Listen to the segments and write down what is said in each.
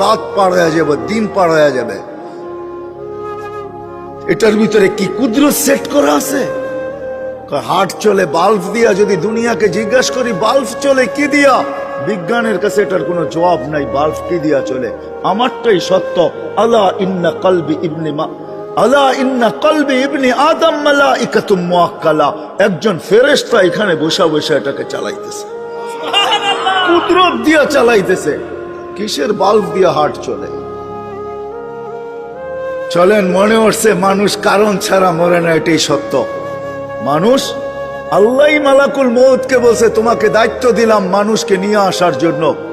রাত পার হয়ে যাবে দিন পার হয়ে যাবে। এটার ভিতরে কি কুদরত সেট করা আছে? হাট চলে বাল্ব দিয়া যদি দুনিয়াকে জিজ্ঞাসা করি বাল্ব চলে কি দিয়া? বিজ্ঞানের কাছে এটার কোনো জবাব নাই বাল্ব কি দিয়া চলে? আমারটাই সত্য আলা ইন্না কলবি ইবনি মা আলা ইন্না কলবি ইবনি আদম মালাইকাতুম মুআক্কালা। একজন ফেরেশতা এখানে বসা বসা এটাকে চালাইতেছে। কুদরত দিয়া চালাইতেছে। কিসের বাল্ব দিয়ে হাট চলে? চলেন, মনে হচ্ছে মানুষ কারণ ছাড়া মরে না, এটাই সত্য। মানুষ আল্লাহ মালাকুল মৌতকে বলছে, তোমাকে দায়িত্ব দিলাম মানুষকে নিয়ে আসার জন্য।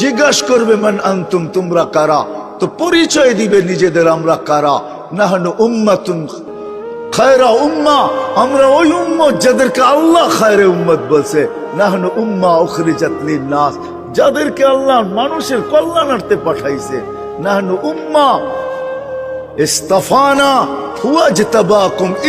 জিজ্ঞাসা করবে, মান আন্তুম, তোমরা কারা? তো পরিচয় দিবে নিজেদের আমরা কারা? নাহনু উম্মাতুন খায়রা উম্মা, আমরা ওই উম্মত যাদেরকে আল্লাহ খায়রে উম্মত বলছে। নাহনু উম্মা উখরিজাত লিন-নাস, যাদেরকে আল্লাহ মানুষের কল্যাণার্থে পাঠাইছে। নাহনু উম্মা, ইস্তাফানা হুয়া জতাবাকুম